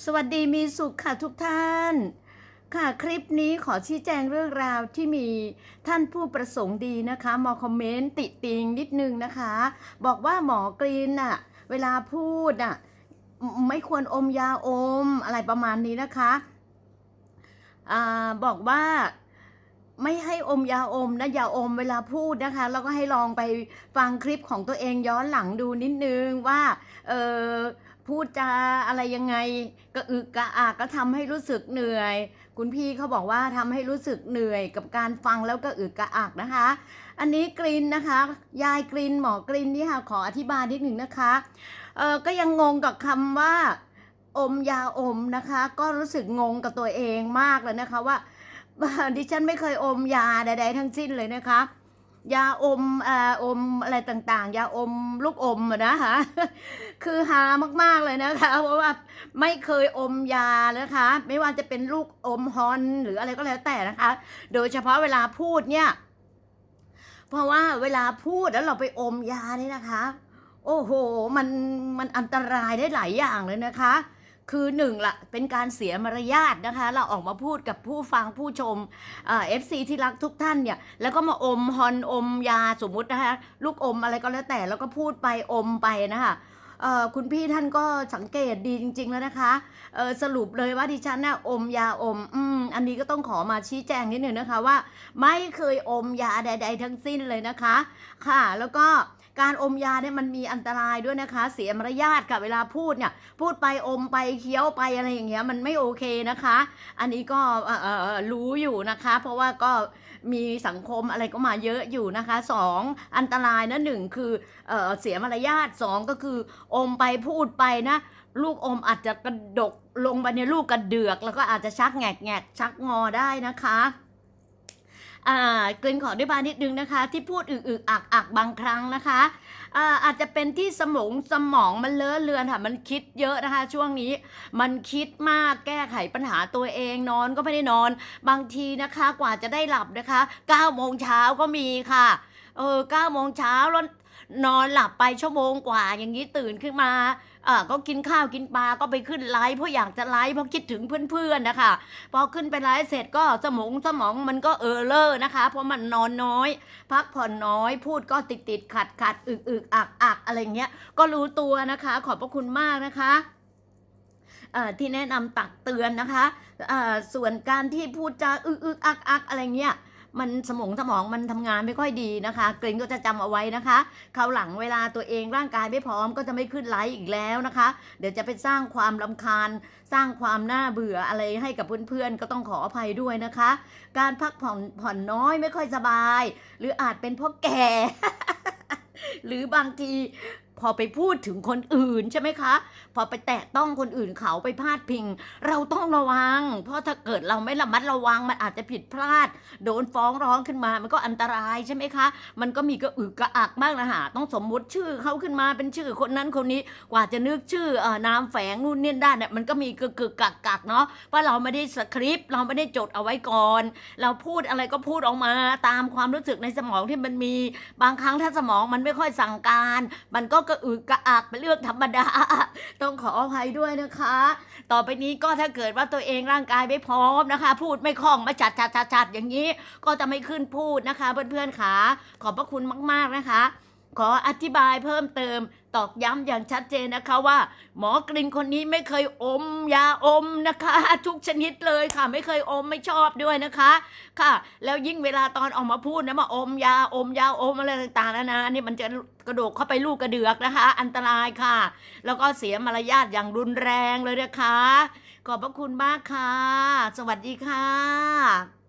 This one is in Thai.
สวัสดีมีสุขค่ะทุกท่าน ค่ะคลิปนี้ขอชี้แจงเรื่องราวที่มีท่านผู้ประสงค์ดีนะคะมาคอมเมนต์ติติงนิดนึงนะคะ บอกว่าหมอกรีนน่ะเวลาพูดน่ะไม่ควรอมยาอมอะไรประมาณนี้นะคะอบอกว่าไม่ให้อมยาอมนะยาอมเวลาพูดนะคะ แล้วก็ให้ลองไปฟังคลิปของตัวเองย้อนหลังดูนิดนึงว่าเออ พูดจาอะไรยังไงกระอึกกระอักก็ทำให้รู้สึกเหนื่อย คุณพี่เขาบอกว่าทำให้รู้สึกเหนื่อยกับการฟังแล้วก็อึกกระอักนะคะ อันนี้กรินนะคะ ยายกรินหมอกรินนี่ค่ะขออธิบายนิดหนึ่งนะคะเออก็ยังงงกับคำว่าอมยาอมนะคะ ก็รู้สึกงงกับตัวเองมากเลยนะคะว่าดิฉันไม่เคยอมยาใดๆทั้งสิ้นเลยนะคะ ยาอมอ่ออมอะไรต่างๆ ยาอมลูกอมนะคะคือหามากๆเลยนะคะ เพราะว่าไม่เคยอมยานะคะ ไม่ว่าจะเป็นลูกอมฮอนหรืออะไรก็แล้วแต่นะคะ โดยเฉพาะเวลาพูดเนี่ย เพราะว่าเวลาพูดแล้วเราไปอมยาเนี่ยนะคะ โอ้โห มันมันอันตรายได้หลายอย่างเลยนะคะ คือหนึ่งละเป็นการเสียมารยาทนะคะ เราออกมาพูดกับผู้ฟังผู้ชมเอฟซีที่รักทุกท่านเนี่ย แล้วก็มาอมฮอนอมยาสมมุตินะคะ ลูกอมอะไรก็แล้วแต่แล้วก็พูดไปอมไปนะคะ คุณพี่ท่านก็สังเกตดีจริง ๆ แล้วนะคะสรุปเลยว่าดิฉันน่ะอมยาอมอืมอันนี้ก็ต้องขอมาชี้แจงนิดหนึ่งนะคะว่า ไม่เคยอมยาใด ๆ ทั้งสิ้นเลยนะคะ ค่ะ แล้วก็การอมยาเนี่ยมันมีอันตรายด้วยนะคะ เสียมารยาทกับเวลาพูดเนี่ยพูดไปอมไปเคี้ยวไปอะไรอย่างเงี้ยมันไม่โอเคนะคะ อันนี้ก็รู้อยู่นะคะ เพราะว่าก็มีสังคมอะไรก็มาเยอะอยู่นะคะสองอันตรายนะหนึ่งคือเอ่อเสียมารยาทสองก็คืออมไปพูดไปนะ ลูกอมอาจจะกระดกลงไปในลูกกระเดือก แล้วก็อาจจะชักแงกแงกชักงอได้นะคะอ่ากลิ่นขอด้วยบานนิดนึงนะคะ ที่พูดอึกอึกอักอักบางครั้งนะคะอ่าอาจจะเป็นที่สมองสมองมันเลอะเลือนค่ะมันคิดเยอะนะคะ ช่วงนี้มันคิดมากแก้ไขปัญหาตัวเองนอนก็ไม่ได้นอน บางทีนะคะกว่าจะได้หลับนะคะ9โมงเช้าก็มีค่ะเออ9โมงเช้าแล้ว นอนหลับไปชั่วโมงกว่า อย่างนี้ตื่นขึ้นมาเอ่าก็กินข้าวกินปลาก็ไปขึ้นไลฟ์เพราะอยากจะไลฟ์เพราะคิดถึงเพื่อนๆนะคะ พอขึ้นไปไลฟ์เสร็จก็สมองสมองมันก็เออเลอร์นะคะ เพราะมันนอนน้อย พักผ่อนน้อย พูดก็ติดติดขัดขัดอึกอึกอักอักอะไรเงี้ย ก็รู้ตัวนะคะ ขอบพระคุณมากนะคะที่แนะนำตักเตือนนะคะส่วนการที่พูดจาอึกอึกอักอักอะไรเงี้ย มันสมองสมองมันทำงานไม่ค่อยดีนะคะเกรงก็จะจำเอาไว้นะคะคราวหลังเวลาตัวเองร่างกายไม่พร้อมก็จะไม่ขึ้นไลฟ์อีกแล้วนะคะ เดี๋ยวจะไปสร้างความลำคาญ สร้างความน่าเบื่ออะไรให้กับเพื่อนๆก็ต้องขออภัยด้วยนะคะ การพักผ่อนผ่อนน้อยไม่ค่อยสบาย หรืออาจเป็นเพราะแก่หรือบางที พอไปพูดถึงคนอื่นใช่ไหมคะ พอไปแตะต้องคนอื่นเขาไปพาดพิง เราต้องระวัง เพราะถ้าเกิดเราไม่ระมัดระวังมันอาจจะผิดพลาด โดนฟ้องร้องขึ้นมา มันก็อันตรายใช่ไหมคะ มันก็มีกระอึกกระอักมากนะฮะต้องสมมุติชื่อเขาขึ้นมาเป็นชื่อคนนั้นคนนี้กว่าจะนึกชื่อเอ่อนามแฝงนู่นนี่ได้เนี่ยมันก็มีกึกกึกกักกักเนาะว่าะเราไม่ได้สคริปต์เราไม่ได้จดเอาไว้ก่อน เราพูดอะไรก็พูดออกมาตามความรู้สึกในสมองที่มันมีบางครั้งถ้าสมองมันไม่ค่อยสั่งการ มันก็กก็อึกกระอักเป็นเรื่องธรรมดา ต้องขออภัยด้วยนะคะ ต่อไปนี้ก็ถ้าเกิดว่าตัวเองร่างกายไม่พร้อมนะคะ พูดไม่คล่องมาจัดจัดจัดจัดอย่างนี้ ก็จะไม่ขึ้นพูดนะคะ เพื่อนๆค่ะขอบพระคุณมาก ๆนะคะ ขออธิบายเพิ่มเติมตอกย้ำอย่างชัดเจนนะคะว่า หมอกลินคนนี้ไม่เคยอมยาอมนะคะ ทุกชนิดเลยค่ะ ไม่เคยอมไม่ชอบด้วยนะคะค่ะ แล้วยิ่งเวลาตอนออกมาพูดนะมาอมยาอมยาอมอะไรต่างๆนานานี่มันจะกระโดดเข้าไปลูกกระเดือกนะคะ อันตรายค่ะ แล้วก็เสียมารยาทอย่างรุนแรงเลยนะคะ ขอบพระคุณมากค่ะ สวัสดีค่ะ